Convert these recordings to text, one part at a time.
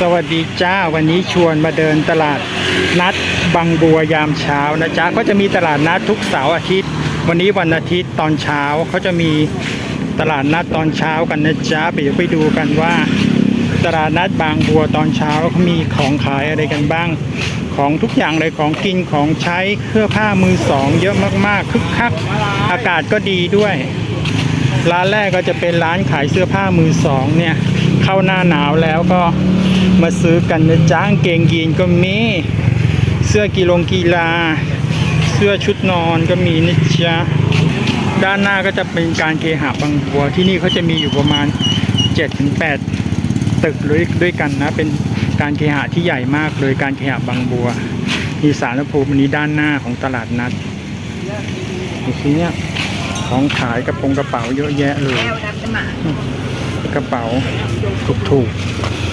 สวัสดีจ้าวันนี้ชวนมาเดินตลาดนัดบางบัวยามเช้านะจ๊ะก็จะมีตลาดนัดทุกเสาร์อาทิตย์ วันนี้วันอาทิตย์ตอนเช้าเขาจะมีตลาดนัดตอนเช้ากันนะจ๊ะไปเดี๋ยวไปดูกันว่า ตลาดนัดบางบัวตอนเช้าเขามีของขายอะไรกันบ้าง ของทุกอย่างเลยของกินของใช้เสื้อผ้ามือสอง เยอะมากๆคึกคักอากาศก็ดีด้วย ร้านแรกก็จะเป็นร้านขายเสื้อผ้ามือสองเนี่ยเข้าหน้าหนาวแล้วก็ มาซื้อกันนะจ้างเกงยีนก็มี เสื้อกีฬงกีฬา เสื้อชุดนอนก็มีนะจ๊ะด้านหน้าก็จะเป็นการเคหะบางบัวที่นี่เขาจะมีอยู่ประมาณ 7-8 ตึกด้วยด้วยกันนะ เป็นการเคหะที่ใหญ่มากเลยการเคหะบางบัว มีสารภูมิอันนี้ด้านหน้าของตลาดนัดดูสิเนี่ยของขายกระโปรงกระเป๋าเยอะแยะเลยแถวนั้นจะมากระเป๋าถูก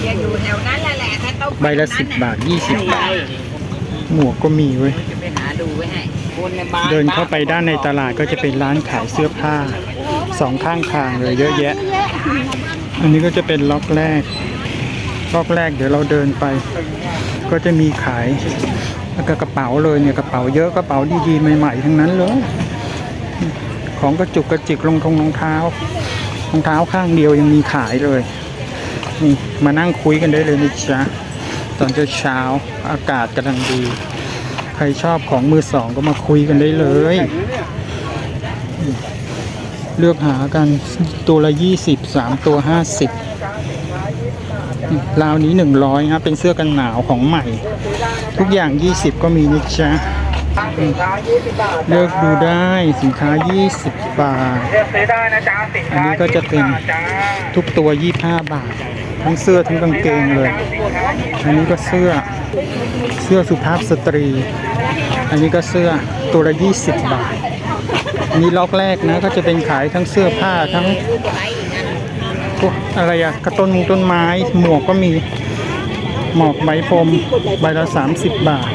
อย่าอยู่แถวนั้นแหละแหละถ้าต้องๆใบละสิบบาทยี่สิบบาท หมวกก็มีเว้ย จะไปหาดูไว้ให้คนในบ้านเดินเข้าไปด้านในตลาดก็จะเป็นร้านขายเสื้อผ้าสองข้างทางเลยเยอะแยะ อันนี้ก็จะเป็นล็อกแรก ล็อกแรกเดี๋ยวเราเดินไป ก็จะมีขายแล้วก็กระเป๋าเลยเนี่ยกระเป๋าเยอะกระเป๋าดีๆใหม่ๆทั้งนั้นเลย ของกระจุกกระจิกรองทงรองเท้ารองเท้าข้างเดียวยังมีขายเลย นี่มานั่งคุยกันได้เลยนะจ๊ะตอนเช้าอากาศกำลังดี ใครชอบของมือสองก็มาคุยกันได้เลย เลือกหากันตัวละยี่สิบสามตัวห้าสิบราวนี้หนึ่งร้อยครับเป็นเสื้อกันหนาวของใหม่ ทุกอย่างยี่สิบก็มีนะจ๊ะเลือกดูได้สินค้า 20 บาทเลือกซื้อได้นะจ๊ะสินอันค้านี้ก็จะเป็นทุกตัว 25 บาท ทั้งเสื้อทั้งกางเกงเลย อันนี้ก็เสื้อเสื้อสุภาพสตรี อันนี้ก็เสื้อตัวละ20บาทอันนี้ล็อกแรกนะก็จะเป็นขายทั้งเสื้อผ้าทั้งพวกอะไรอะกระต้นมงต้นไม้หมวกก็มีหมวกไหมพรมใบละ30บาท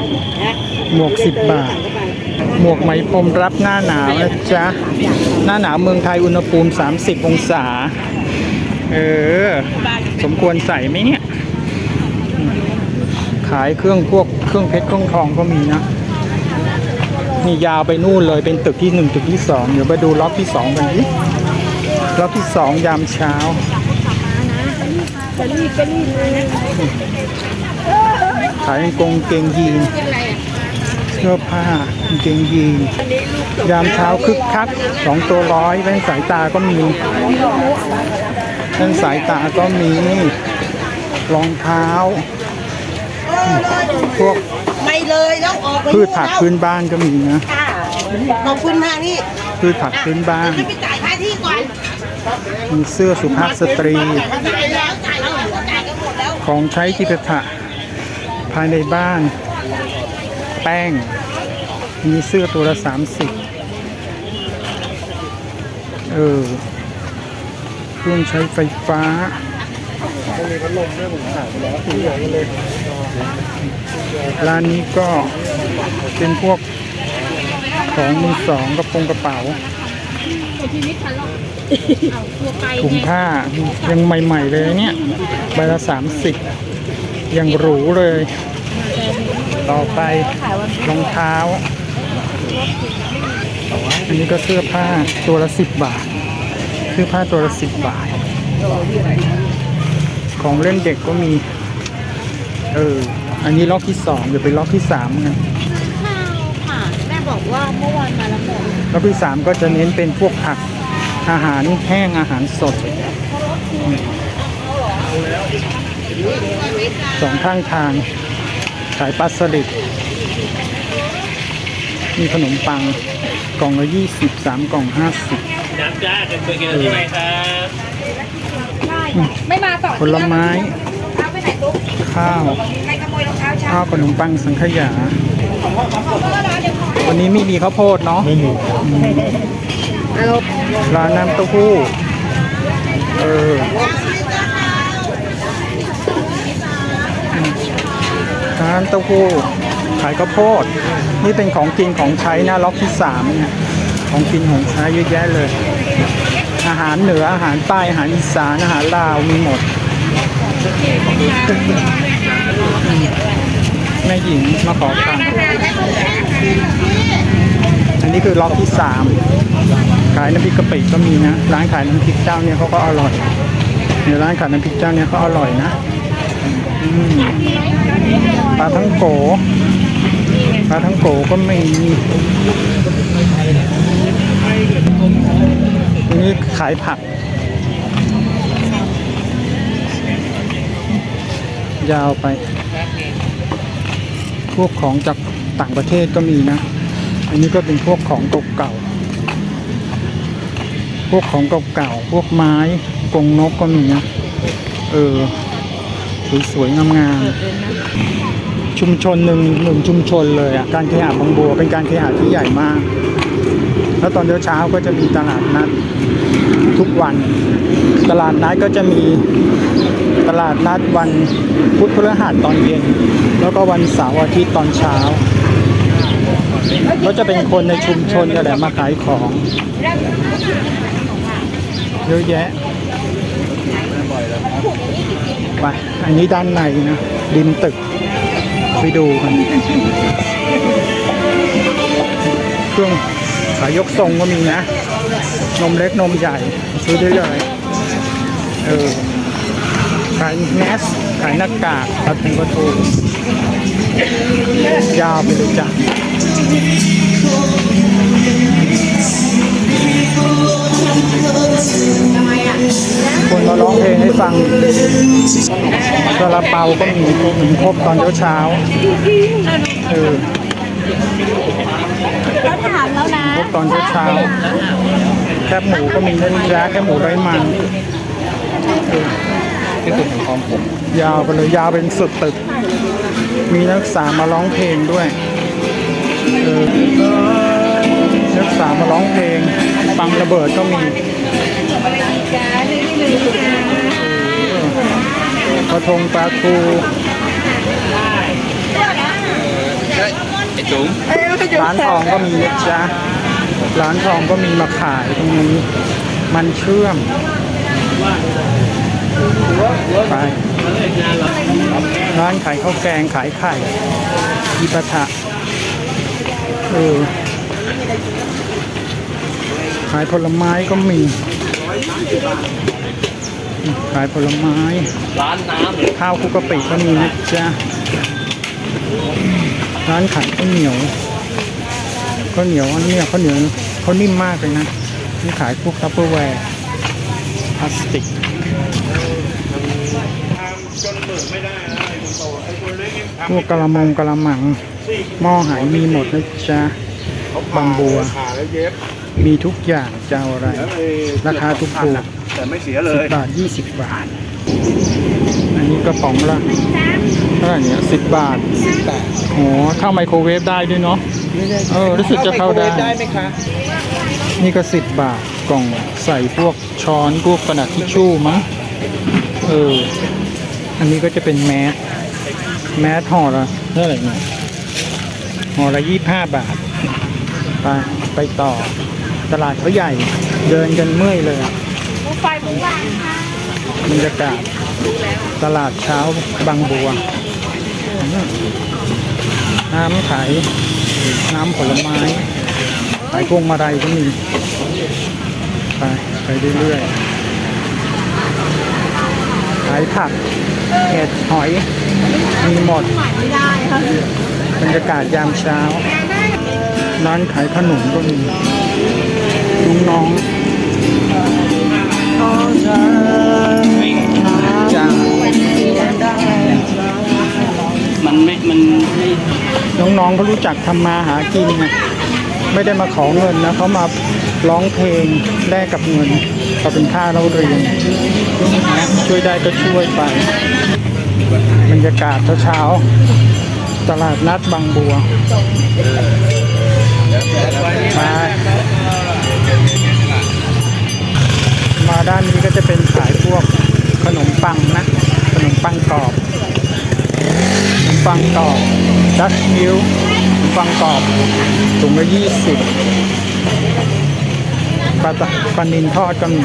หมวก10บาท หมวกไหมพรมรับหน้าหนาวนะจ๊ะหน้าหนาวเมืองไทยอุณหภูมิ 30 องศา เออ สมควรใส่ไหมเนี่ย ขายเครื่องพวกเครื่องเพชรเครื่องทองก็มีนะนี่ยาวไปนู่นเลยเป็นตึกที่หนึ่งตึกที่สองเดี๋ยวไปดูล็อกที่สองกันดิล็อกที่สองยามเช้าขายกงเกงเกงยีนเสื้อผ้ากางเกงยีนยามเช้าคึกคักสองตัวร้อยแว่นสายตาก็มี แว่นสายตาก็มี รองเท้า พวกไม่เลยแล้วออกไปพืชผักพื้นบ้านก็มีนะขอบคุณมากนี่พืชผักพื้นบ้านให้ไปจ่ายค่าที่ก่อนมีเสื้อสุภาพสตรีจ่ายแล้วจ่ายแล้วจ่ายกันหมดแล้วของใช้กิจถะภายในบ้าน แป้ง มีเสื้อตัวละสามสิบเออ เครื่องใช้ไฟฟ้าร้านนี้ก็เป็นพวกของมือสองกระโปรงกระเป๋าถุงผ้ายังใหม่ ๆ เลยเนี่ยใบละสามสิบยังหรูเลย ต่อไปรองเท้า อันนี้ก็เสื้อผ้าตัวละสิบบาท เสื้อผ้าตัวละสิบบาท ของเล่นเด็กก็มี เออ อันนี้ล็อกที่สองเดี๋ยวไปล็อกที่สามกันข้าวค่ะ แม่บอกว่าเมื่อวานมาแล้วหมดล็อกที่สามก็จะเน้นเป็นพวกผักอาหารแห้งอาหารสดสองข้างทาง ขายปลาสลิดมีขนมปังกล่องละยี่สิบสามกล่องห้าสิบ น้ำจ้าเป็นตัวเกียวใช่ไหมครับไม่มาต่อผลไม้ เอาไปไหนตุ๊กข้าวใครขโมยรองเท้าฉันข้าวขนมปังสังขยาวันนี้ไม่มีข้าวโพดเนาะไม่มีร้านน้ำเต้าหู้เออร้านเต้าหู้ขายข้าวโพด นี่เป็นของกินของใช้นะล็อกที่สามเนี่ย ของกินของใช้เยอะแยะเลย อาหารเหนืออาหารใต้อาหารอีสานอาหารลาวมีหมด แม่หญิงมาขอตังค์อันนี้คือล็อกที่สามขายน้ำพริกกะปิก็มีนะ ร้านขายน้ำพริกเจ้าเนี่ยเขาก็อร่อยในร้านขายน้ำพริกเจ้าเนี่ยเขาอร่อยนะปลาทั้งโก ปลาทั้งโกก็มีอันนี้ขายผัก ยาวไป พวกของจากต่างประเทศก็มีนะ อันนี้ก็เป็นพวกของเก่าๆพวกของเก่าๆพวกไม้กรงนกก็มีนะ เออ สวยๆงามๆ ชุมชนหนึ่งหนึ่งชุมชนเลยอะการเคหะบางบัวเป็นการเคหะที่ใหญ่มาก แล้วตอนเช้าๆก็จะมีตลาดนัดทุกวัน ตลาดนัดก็จะมีตลาดนัดวันพุธพฤหัสตอนเย็น แล้วก็วันเสาร์อาทิตย์ตอนเช้าก็จะเป็นคนในชุมชนนี่แหละมาขายของเยอะแยะไปอันนี้ด้านในนะริมตึก ไปดูกันเครื่องขายยกทรงก็มีนะ นมเล็กนมใหญ่ ซื้อได้เลยเออขายแมสขายหน้ากากปลาทูปลาทูยาวไปเลยจ้ะ คนมาร้องเพลงให้ฟังซาลาเปาก็มีหนึ่งครบตอนเช้าๆเออเขาถามแล้วนะครบตอนเช้าๆแคบหมูก็มีนะจ๊ะแคบหมูไร้มันที่สุดของผมยาวไปเลยยาวเป็นสุดตึก มีนักศึกษามาร้องเพลงด้วยเออ นักศึกษามาร้องเพลงปังระเบิดก็มีกระทงปลาทูไอ้จุ๋มร้านทองก็มีนะจ๊ะร้านทองก็มีมาขายตรงนี้มันเชื่อมไปร้านขายข้าวแกงขายไข่อีปะทะเออ ขายผลไม้ก็มี ขายผลไม้ ร้านน้ำหรือข้าวคลุกกะปิก็มีนะจ๊ะ ร้านขายข้าวเหนียวข้าวเหนียวอันเนี้ยข้าวเหนียวเขานิ่มมากเลยนะนี่ขายพวกทัพเปอร์แวร์พลาสติกพวกกระมงกระมังหม้อหายมีหมดนะจ๊ะ บางบัวมีทุกอย่างจะเอาอะไรราคาถูกถูกแต่ไม่เสียเลสิบย บาทยี่สิบบาท อันนี้กระป๋องละเท่าไหร่เนี่ยสิบบาทโอ้เข้าไมโครเวฟได้ด้วยเนาะ เออรู้สึกจะเข้าได้ ได้ไหมคะนี่ก็สิบบาทกล่องใส่พวกช้อนพวกกระดาษทิชชู่มั้งเออ อันนี้ก็จะเป็นแมสแมสห่อละเท่าไหร่เนี่ยห่อละยี่ห้าบาท ไปไปต่อตลาดเขาใหญ่ เดินกันเมื่อยเลยอะไฟมุ้งวางค่ะบรรยากาศตลาดเช้าบางบัวอืมน้ำขายน้ำผลไม้ขายพวงมาลัยก็มีไปไปเรื่อยๆขายผักเห็ดหอย มีหมดหมายไม่ได้ค่ะบรรยากาศยามเช้า ร้านขายขนมก็มีลุงน้องจ้ามันไม่ มันไม่น้องๆเขารู้จักทำมาหากินไงไม่ได้มาขอเงินนะเขามาร้องเพลงแลกกับเงินก็เป็นค่าเราเรียนนะช่วยได้ก็ช่วยไป บรรยากาศเช้าๆตลาดนัดบางบัว มามาด้านนี้ก็จะเป็นขายพวกขนมปังนะขนมปังกรอบขนมปังกรอบดัชมิลขนมปังกรอบถุงละยี่สิบปลาตะปลานินทอดก็มี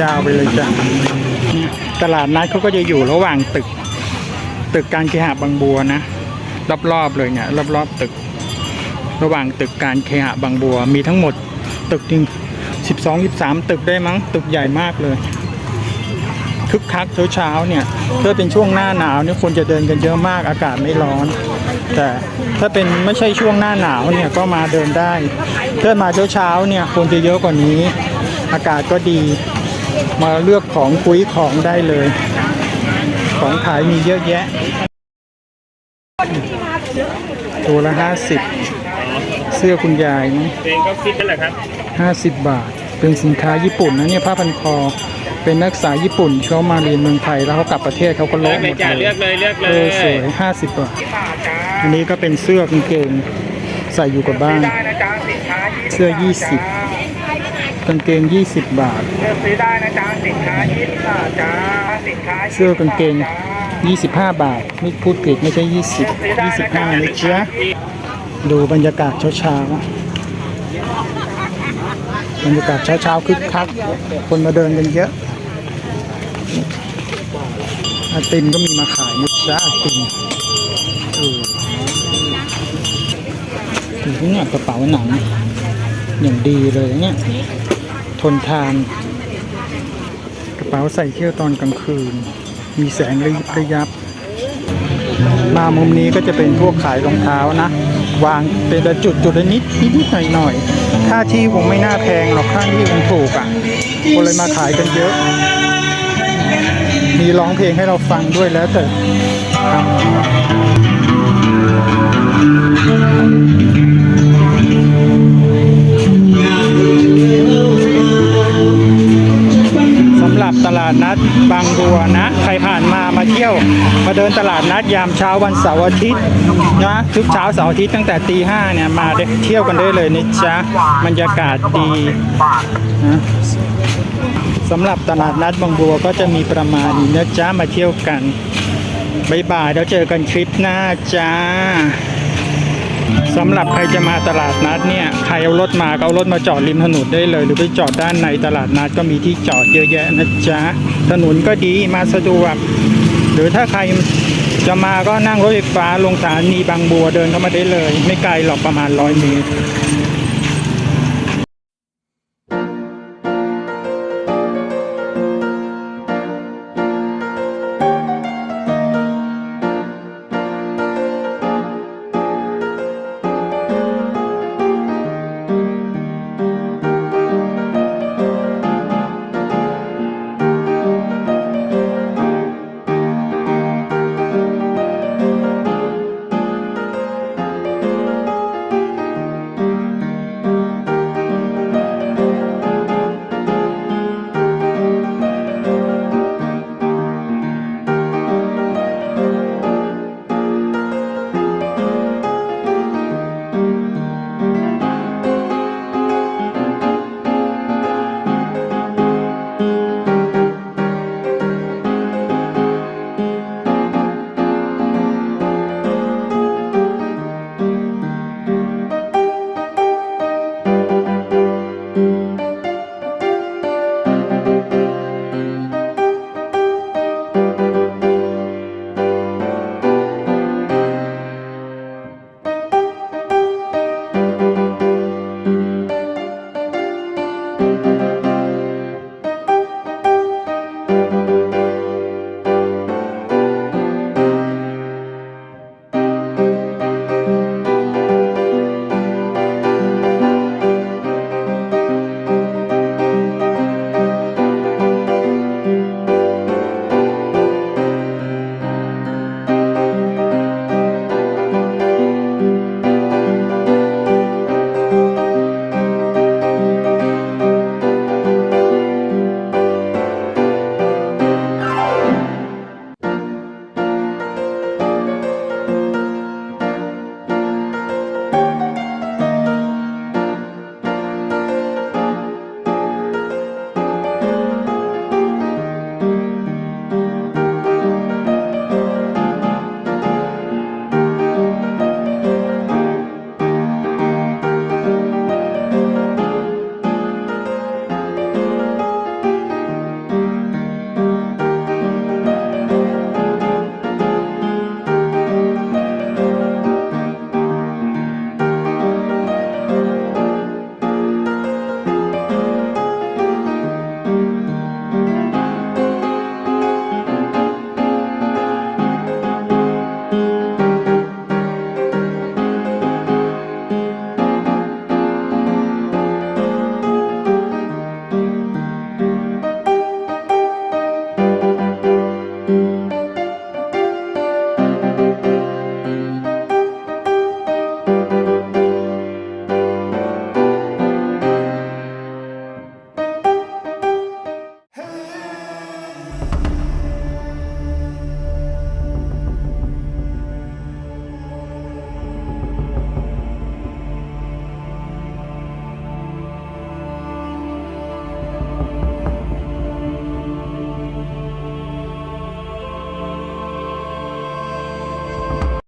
ยาวไปเลยจ้ะเนี่ตลาดนัดเขาก็จะอยู่ระหว่างตึก ตึกการเคหะบางบัวนะ รอบๆเลยเนี่ยรอบๆตึก ระหว่างตึกการเคหะบางบัวมีทั้งหมดตึกหนึ่งสิบสองสิบสามตึกได้มั้ง ตึกใหญ่มากเลยคึกคักเช้าๆเนี่ยถ้าเป็นช่วงหน้าหนาวเนี่ยคนจะเดินกันเยอะมากอากาศไม่ร้อน แต่ถ้าเป็นไม่ใช่ช่วงหน้าหนาวเนี่ยก็มาเดินได้ถ้ามาเช้าๆเนี่ยคนจะเยอะกว่านี้ อากาศก็ดีมาเลือกของคุยของได้เลย ของขายมีเยอะแยะ ตัวละห้าสิบ เสื้อคุณยายนะเองก็คิดนั่นแหละครับห้าสิบบาท เป็นสินค้าญี่ปุ่นนะเนี่ยผ้าพันคอ เป็นนักศึกษาญี่ปุ่นเขามาเรียนเมืองไทยแล้วเขากลับประเทศเขาก็โลเลือกหเลมยดจ้าเลเลือยกเลยเลือกเลเออยสวยห้าสิบบาท อันนี้ก็เป็นเสื้อกางเกงใส่อยู่กับบ้านเสื้อยี่สิบกางเกงยี่สิบบาทซื้อได้นะจ๊ะสินค้ายี่สิบบาทจ้าสินค้าเสื้อกางเกง 25 บาท ไม่พูดผิดไม่ใช่ 20 25นะจ๊ะ ดูบรรยากาศเช้าๆบรรยากาศเช้าๆคึกคัก คนมาเดินกันเยอะไอติมก็มีมาขายนะจ๊ะไอติมเออดูที่เนี่ยกระเป๋าหนัง อย่างดีเลยเนี่ย ทนทาน กระเป๋าใส่เที่ยวตอนกลางคืน มีแสงระยิบระยับ มามุมนี้ก็จะเป็นพวกขายรองเท้านะ วางเป็นละจุดจุดละนิดนิดหน่อยหน่อยค่าที่คงไม่น่าแพงหรอกค่าที่คงถูกอะคนเลยมาขายกันเยอะ มีร้องเพลงให้เราฟังด้วยแล้วแต่ครับ หรับตลาดนัดบางบัวนะ ใครผ่านมามาเที่ยว มาเดินตลาดนัดยามเช้าวันเสาร์อาทิตย์นะทุกเช้าเสาร์อาทิตย์ตั้งแต่ตีห้าเนี่ยมาเที่ยวกันได้เลยนะจ๊ะบรรยากาศดีนะสำหรับตลาดนัดบางบัวก็จะมีประมาณนี้นะจ๊ะมาเที่ยวกันบ๊ายบายแล้วเจอกันคลิปหน้าจ้า สำหรับใครจะมาตลาดนัดเนี่ยใครเอารถมาก็เอารถมาจอดริมถนนได้เลย หรือไปจอดด้านในตลาดนัดก็มีที่จอดเยอะแยะนะจ๊ะถนนก็ดีมาสะดวกหรือถ้าใครจะมาก็นั่งรถไฟฟ้าลงสถานีบางบัวเดินเข้ามาได้เลย ไม่ไกลหรอกประมาณร้อยเมตร